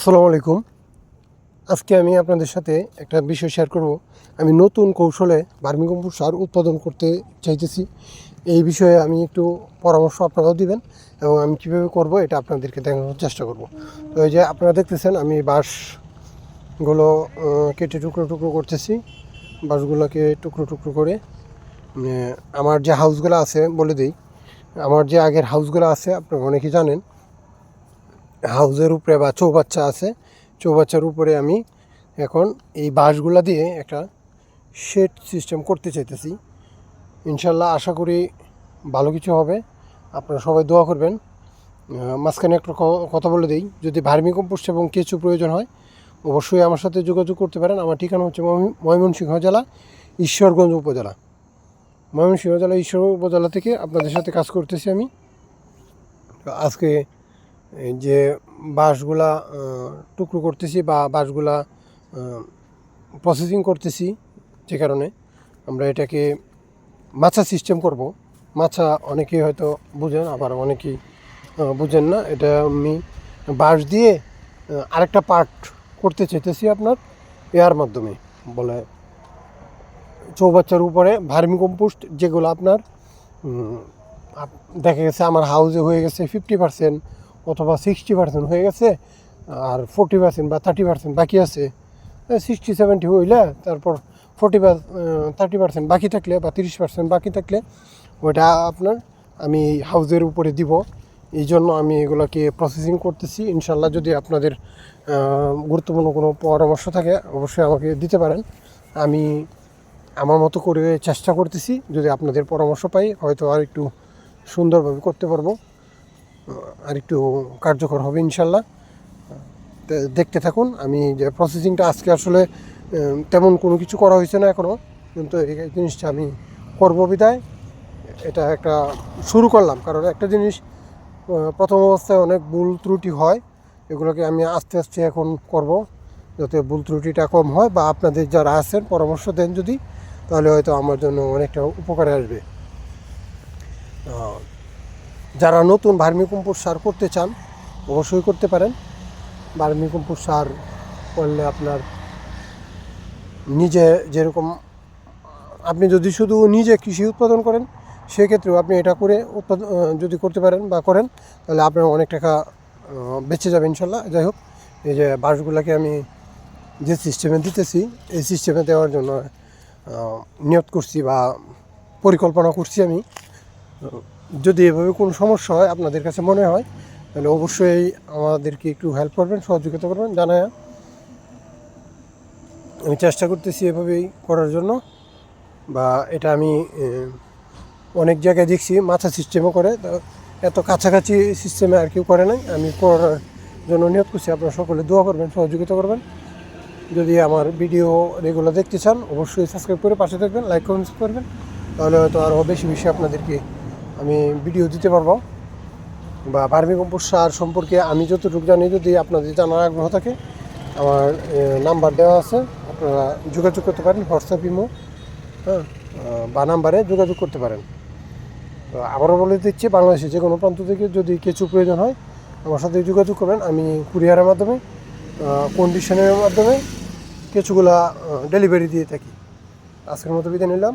আসসালামু আলাইকুম। আজকে আমি আপনাদের সাথে একটা বিষয় শেয়ার করব। আমি নতুন কৌশলে ভার্মিকম্পোস্ট সার উৎপাদন করতে চাইতেছি। এই বিষয়ে আমি একটু পরামর্শ আপনারাও দিবেন এবং আমি কীভাবে করব এটা আপনাদেরকে দেখানোর চেষ্টা করব। তো এই যে আপনারা দেখতেছেন, আমি বাঁশগুলো কেটে টুকরো টুকরো করতেছি। বাঁশগুলোকে টুকরো টুকরো করে আমার যে হাউসগুলো আছে, বলে দিই, আমার যে আগের হাউসগুলো আছে, আপনারা অনেকেই জানেন হাউসের উপরে বা চৌবাচ্চা আছে, চৌবাচ্চার উপরে আমি এখন এই বাঁশগুলা দিয়ে একটা শেড সিস্টেম করতে চাইতেছি। ইনশাল্লাহ আশা করি ভালো কিছু হবে। আপনারা সবাই দোয়া করবেন। মাঝখানে একটা কথা বলে দিই। যদি ভার্মি কম্পোস্ট এবং কেঁচু প্রয়োজন হয়, অবশ্যই আমার সাথে যোগাযোগ করতে পারেন। আমার ঠিকানা হচ্ছে ময়মন- ময়মনসিংহ জেলা, ঈশ্বরগঞ্জ উপজেলা। ময়মনসিংহ জেলা ঈশ্বর উপজেলা থেকে আপনাদের সাথে কাজ করতেছি আমি। আজকে যে বাঁশগুলা টুকরো করতেছি বা বাঁশগুলা প্রসেসিং করতেছি যে কারণে আমরা এটাকে মাছা সিস্টেম করব। মাছা অনেকেই হয়তো বুঝেন, আবার অনেকেই বুঝেন না। এটা আমি বাঁশ দিয়ে আরেকটা পার্ট করতে চাইতেছি আপনার এয়ার মাধ্যমে, বলে চৌবাচ্চার উপরে, ভার্মি কম্পোস্ট যেগুলো আপনার দেখা গেছে আমার হাউসে হয়ে গেছে ফিফটি পার্সেন্ট অথবা সিক্সটি পার্সেন্ট হয়ে গেছে, আর ফোর্টি পার্সেন্ট বা থার্টি পার্সেন্ট বাকি আছে। সিক্সটি সেভেন্টি হইলে তারপর ফোর্টি থার্টি পার্সেন্ট বাকি থাকলে বা তিরিশ পার্সেন্ট বাকি থাকলে ওটা আপনার আমি হাউজের উপরে দিব। এই জন্য আমি এগুলোকে প্রসেসিং করতেছি। ইনশাল্লাহ যদি আপনাদের গুরুত্বপূর্ণ কোনো পরামর্শ থাকে, অবশ্যই আমাকে দিতে পারেন। আমি আমার মতো করে চেষ্টা করতেছি। যদি আপনাদের পরামর্শ পাই, হয়তো আর একটু সুন্দরভাবে করতে পারব। আর একটু কার্যকর হবে, ইনশাল্লাহ। দেখতে থাকুন, আমি যে প্রসেসিংটা আজকে আসলে তেমন কোনো কিছু করা হয়েছে না এখনও কিন্তু এই জিনিসটা আমি করব বিদায়। এটা একটা শুরু করলাম, কারণ একটা জিনিস প্রথম অবস্থায় অনেক ভুল ত্রুটি হয়, এগুলোকে আমি আস্তে আস্তে এখন করব, যাতে ভুল ত্রুটিটা কম হয়, বা আপনাদের যারা আছেন, পরামর্শ দেন যদি, তাহলে হয়তো আমার জন্য অনেকটা উপকারে আসবে। যারা নতুন ভার্মি কম্পোস্ট সার করতে চান, অবশ্যই করতে পারেন। ভার্মি কম্পোস্ট সার করলে আপনার নিজে যেরকম, আপনি যদি শুধু নিজে কৃষি উৎপাদন করেন, সেক্ষেত্রেও আপনি এটা করে উৎপাদন যদি করতে পারেন বা করেন, তাহলে আপনার অনেক টাকা বেঁচে যাবে ইনশাল্লাহ। যাই হোক, এই যে বাঁশগুলোকে আমি যে সিস্টেমে দিতেছি, এই সিস্টেমে দেওয়ার জন্য নিয়ত করছি বা পরিকল্পনা করছি আমি। যদি এভাবে কোনো সমস্যা হয় আপনাদের কাছে মনে হয়, তাহলে অবশ্যই আমাদেরকে একটু হেল্প করবেন, সহযোগিতা করবেন, জানায়। আমি চেষ্টা করতেছি এভাবেই করার জন্য, বা এটা আমি অনেক জায়গায় দেখছি, মাথা সিস্টেমও করে। এত কাছাকাছি সিস্টেমে আর কেউ করে নাই, আমি করার জন্য নিয়োগ করছি। আপনারা সকলে দোয়া করবেন, সহযোগিতা করবেন। যদি আমার ভিডিও রেগুলার দেখতে চান, অবশ্যই সাবস্ক্রাইব করে পাশে থাকবেন লাইক কমেন্টস করবেন। তাহলে হয়তো আরও বেশি বেশি আপনাদেরকে আমি ভিডিও দিতে পারব বা ভার্মি কম্পোস্ট সার সম্পর্কে আমি যতটুকু জানি যদি আপনাদের জানার আগ্রহ থাকে, আমার নাম্বার দেওয়া আছে। আপনারা যোগাযোগ করতে পারেন হোয়াটসঅ্যাপ ইমো হ্যাঁ বা নাম্বারে যোগাযোগ করতে পারেন। আবারও বলে দিচ্ছি বাংলাদেশে যে কোনো প্রান্ত থেকে যদি কিছু প্রয়োজন হয়, আমার সাথে যোগাযোগ করবেন। আমি কুরিয়ারের মাধ্যমে কন্ডিশনের মাধ্যমে কিছুগুলা ডেলিভারি দিয়ে থাকি। আজকের মতো বিদায় নিলাম।